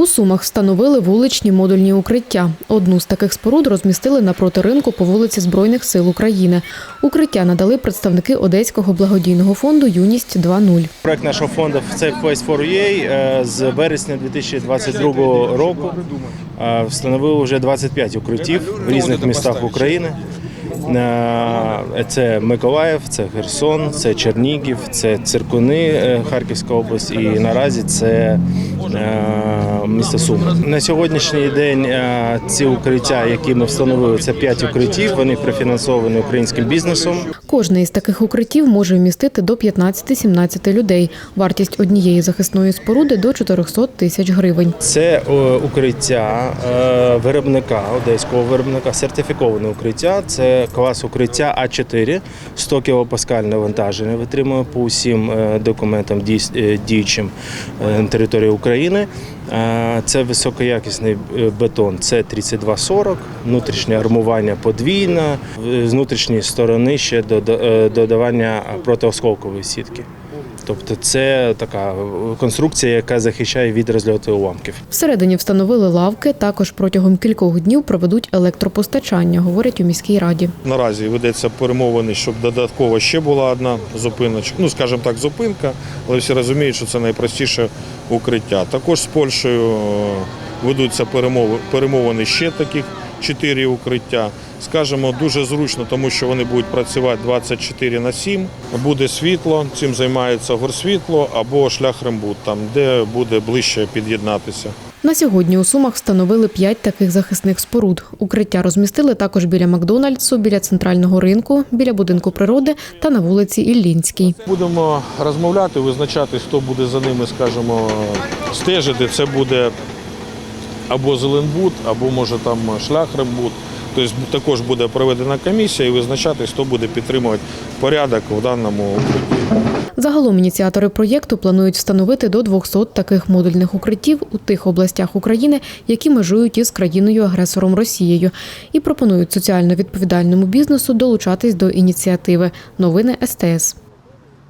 У Сумах встановили вуличні модульні укриття. Одну з таких споруд розмістили напроти ринку по вулиці Збройних сил України. Укриття надали представники Одеського благодійного фонду Юність 2.0. Проект нашого фонду Safe Place for UA е, з вересня 2022 року е, встановив вже 25 укриттів в різних містах України. Е, Це Миколаїв, це Херсон, це Чернігів, це Циркуни, Харківська область, і наразі це е, місто Суми. На сьогоднішній день е, ці укриття, які ми встановили, це 5 укриттів. Вони профінансовані українським бізнесом. Кожне із таких укриттів може вмістити до 15-17 людей. Вартість однієї захисної споруди до 400 тисяч гривень. Це е, укриття виробника, одеського виробника, сертифіковане укриття. Це клас укриття А4, 100 кПа навантаження, витримує по усім документам діючим на території України. Е, Це високоякісний е, бетон, це 3240, внутрішнє армування подвійне, з внутрішньої сторони ще е, додавання протиосколкової сітки. Тобто це така конструкція, яка захищає від розльоту уламків. Всередині встановили лавки. Також протягом кількох днів проведуть електропостачання, говорять у міській раді. Наразі ведеться перемовини, щоб додатково ще була одна зупиночка. Ну, скажімо так, зупинка, але всі розуміють, що це найпростіше укриття. Також з Польщею е, ведуться перемови, перемовини ще таких чотири укриття. Скажемо, дуже зручно, тому що вони будуть працювати 24 на 7. Буде світло, цим займається горсвітло або шлях Рембут, там де буде ближче під'єднатися. На сьогодні у Сумах встановили п'ять таких захисних споруд. Укриття розмістили також біля Макдональдсу, біля центрального ринку, біля будинку природи та на вулиці Іллінській. Будемо розмовляти, визначати, хто буде за ними, скажімо, стежити. Це буде або Зеленбуд, або може там шлях Рембуд. Тобто також буде проведена комісія і визначати, хто буде підтримувати порядок в даному укритті. Загалом ініціатори проєкту планують встановити до 200 таких модульних укриттів у тих областях України, які межують із країною-агресором Росією, і пропонують соціально відповідальному бізнесу долучатись до ініціативи. Новини СТС.